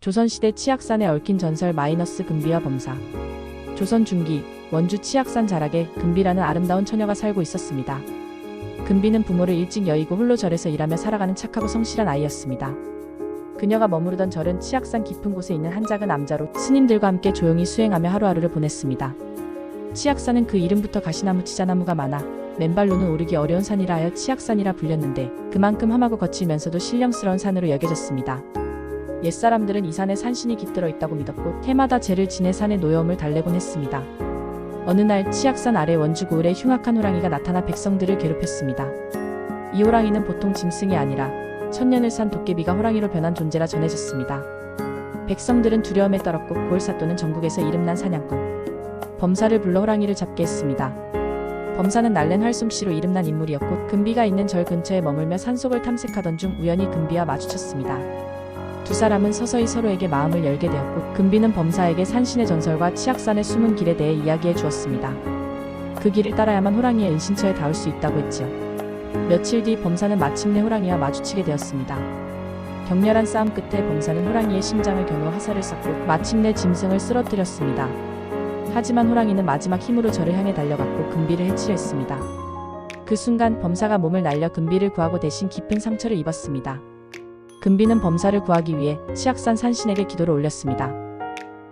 조선시대 치악산에 얽힌 전설 마이너스 금비와 범사. 조선 중기 원주 치악산 자락에 금비라는 아름다운 처녀가 살고 있었습니다. 금비는 부모를 일찍 여의고 홀로 절에서 일하며 살아가는 착하고 성실한 아이였습니다. 그녀가 머무르던 절은 치악산 깊은 곳에 있는 한 작은 암자로 스님들과 함께 조용히 수행하며 하루하루를 보냈습니다. 치악산은 그 이름부터 가시나무 치자나무가 많아 맨발로는 오르기 어려운 산이라 하여 치악산이라 불렸는데 그만큼 험하고 거칠면서도 신령스러운 산으로 여겨졌습니다. 옛사람들은 이 산에 산신이 깃들어 있다고 믿었고 해마다 제를 지내 산의 노여움을 달래곤 했습니다. 어느 날 치악산 아래 원주 고을에 흉악한 호랑이가 나타나 백성들을 괴롭혔습니다. 이 호랑이는 보통 짐승이 아니라 천년을 산 도깨비가 호랑이로 변한 존재라 전해졌습니다. 백성들은 두려움에 떨었고 고을 사또는 전국에서 이름난 사냥꾼 범사를 불러 호랑이를 잡게 했습니다. 범사는 날랜 활솜씨로 이름난 인물이었고 금비가 있는 절 근처에 머물며 산속을 탐색하던 중 우연히 금비와 마주쳤습니다. 두 사람은 서서히 서로에게 마음을 열게 되었고 금비는 범사에게 산신의 전설과 치악산의 숨은 길에 대해 이야기해 주었습니다. 그 길을 따라야만 호랑이의 은신처에 닿을 수 있다고 했지요. 며칠 뒤 범사는 마침내 호랑이와 마주치게 되었습니다. 격렬한 싸움 끝에 범사는 호랑이의 심장을 겨누어 화살을 쐈고 마침내 짐승을 쓰러뜨렸습니다. 하지만 호랑이는 마지막 힘으로 저를 향해 달려갔고 금비를 해치려 했습니다. 그 순간 범사가 몸을 날려 금비를 구하고 대신 깊은 상처를 입었습니다. 금비는 범사를 구하기 위해 치악산 산신에게 기도를 올렸습니다.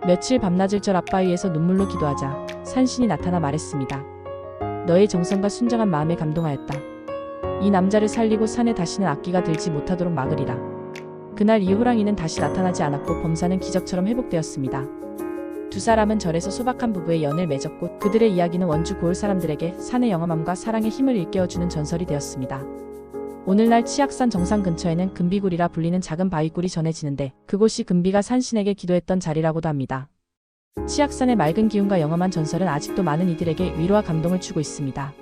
며칠 밤낮을 절 아빠 위에서 눈물로 기도하자 산신이 나타나 말했습니다. 너의 정성과 순정한 마음에 감동하였다. 이 남자를 살리고 산에 다시는 악기가 들지 못하도록 막으리라. 그날 이 호랑이는 다시 나타나지 않았고 범사는 기적처럼 회복되었습니다. 두 사람은 절에서 소박한 부부의 연을 맺었고 그들의 이야기는 원주 고을 사람들에게 산의 영험함과 사랑의 힘을 일깨워주는 전설이 되었습니다. 오늘날 치악산 정상 근처에는 금비굴이라 불리는 작은 바위굴이 전해지는데 그곳이 금비가 산신에게 기도했던 자리라고도 합니다. 치악산의 맑은 기운과 영험한 전설은 아직도 많은 이들에게 위로와 감동을 주고 있습니다.